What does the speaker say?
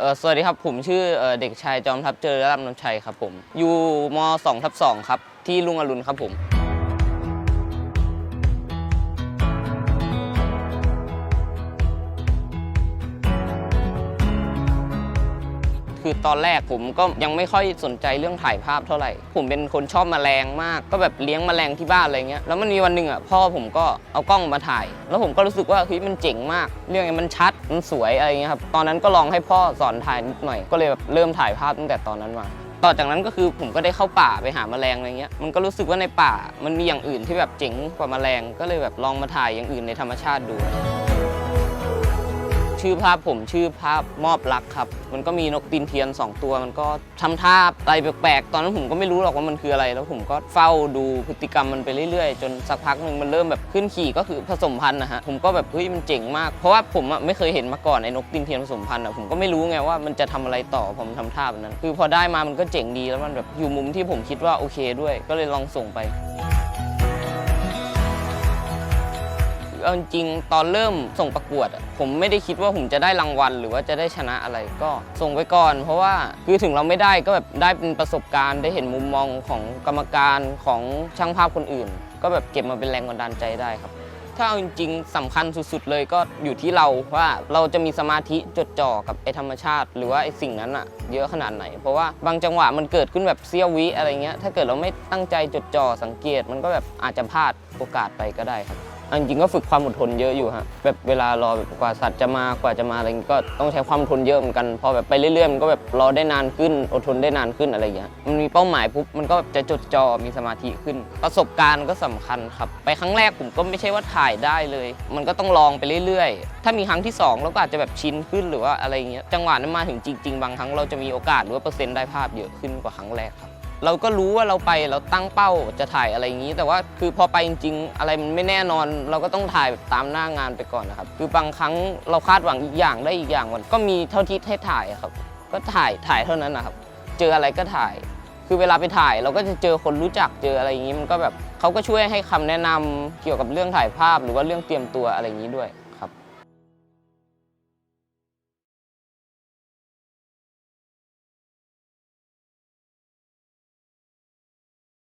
เออสวัสดีครับ ผมชื่อเอเด็กชายจอมทัพเจริญรับนนชัยครับผม อยู่ม 2 ทับ2ครับ ที่ลุงอรุณครับผม คือตอนแรกผมก็ยังไม่ค่อยสนใจเรื่องถ่ายภาพเท่าไหร่ ผมเป็นคนชอบแมลงมาก ก็แบบเลี้ยงแมลงที่บ้านอะไรเงี้ย แล้วมันมีวันหนึ่งอะพ่อผมก็เอากล้องมาถ่าย แล้วผมก็รู้สึกว่าเฮ้ยมันเจ๋งมาก เรื่องมันชัด มันสวยอะไรเงี้ยครับ ตอนนั้นก็ลองให้พ่อสอนถ่ายนิดหน่อย ก็เลยแบบเริ่มถ่ายภาพตั้งแต่ตอนนั้นมาต่อจากนั้นก็คือผมก็ได้เข้าป่าไปหาแมลงอะไรเงี้ย มันก็รู้สึกว่าในป่ามันมีอย่างอื่นที่แบบเจ๋งกว่าแมลง ก็เลยแบบลองมาถ่ายอย่างอื่นในธรรมชาติดู ชื่อภาพผมชื่อภาพมอบรักครับ มันก็มีนกตีนเทียน 2 ตัว มันก็ทำท่าอะไรแปลกๆ ตอนนั้นผมก็ไม่รู้หรอกว่ามันคืออะไร แล้วผมก็เฝ้าดูพฤติกรรมมันไปเรื่อยๆ จนสักพักหนึ่งมันเริ่มแบบขึ้นขี่ก็คือผสมพันธุ์นะฮะ ผมก็แบบเฮ้ยมันเจ๋งมาก เพราะว่าผมอะไม่เคยเห็นมาก่อนไอ้นกตีนเทียนผสมพันธุ์อะผมก็ไม่รู้ไงว่ามันจะทำอะไรต่อ ผมทำท่าแบบนั้น คือพอได้มามันก็เจ๋งดีแล้วมันแบบอยู่มุมที่ผมคิดว่าโอเคด้วย ก็เลยลองส่งไป เอาจริงตอนเริ่มส่งประกวด ผมไม่ได้คิดว่าผมจะได้รางวัล หรือว่าจะได้ชนะอะไรก็ส่งไปก่อน เพราะว่าคือถึงเราไม่ได้ก็แบบได้เป็นประสบการณ์ได้เห็นมุมมองของกรรมการของช่างภาพคนอื่น ก็แบบเก็บมาเป็นแรงบันดาลใจได้ครับ ถ้าเอาจริงๆสำคัญสุดๆเลยก็อยู่ที่เราว่าเราจะมีสมาธิจดจ่อกับไอธรรมชาติ หรือว่าไอสิ่งนั้นอะเยอะขนาดไหน เพราะว่าบางจังหวะมันเกิดขึ้นแบบเสี้ยววิอะไรเงี้ยถ้าเกิดเราไม่ตั้งใจจดจ่อสังเกตมันก็แบบอาจจะพลาดโอกาสไปก็ได้ครับ อันจริงก็ฝึกความอดทนเยอะอยู่ฮะแบบเวลารอแบบกว่าสัตว์จะมากว่าจะมาอะไรอย่างงี้ก็ต้องใช้ความอดทนเยอะเหมือนกันพอแบบไปเรื่อยๆมันก็แบบรอได้นานขึ้น อดทนได้นานขึ้นอะไรอย่างเงี้ยมันมีเป้าหมายปุ๊บมันก็จะจดจ่อมีสมาธิขึ้น ประสบการณ์ก็สำคัญครับ ไปครั้งแรกผมก็ไม่ใช่ว่าถ่ายได้เลย มันก็ต้องลองไปเรื่อยๆ ถ้ามีครั้งที่สองเราก็อาจจะแบบชินขึ้นหรือว่าอะไรอย่างเงี้ยจังหวะนั้นมาถึงจริง ๆ บางครั้งเราจะมีโอกาสหรือว่าเปอร์เซ็นต์ได้ภาพเยอะขึ้นกว่าครั้งแรกครับ เราก็รู้ว่าเราไปเราตั้งเป้าจะถ่ายอะไรอย่างนี้ แต่ว่าคือพอไปจริง ๆ อะไรมันไม่แน่นอน เราก็ต้องถ่ายตามหน้างานไปก่อนนะครับ คือบางครั้งเราคาดหวังอีกอย่างได้อีกอย่างมันก็มีเท่าที่ให้ถ่ายครับ ก็ถ่ายถ่ายเท่านั้นนะครับ เจออะไรก็ถ่าย คือเวลาไปถ่ายเราก็จะเจอคนรู้จักเจออะไรอย่างนี้มันก็แบบเขาก็ช่วยให้คำแนะนำเกี่ยวกับเรื่องถ่ายภาพหรือว่าเรื่องเตรียมตัวอะไรอย่างนี้ด้วย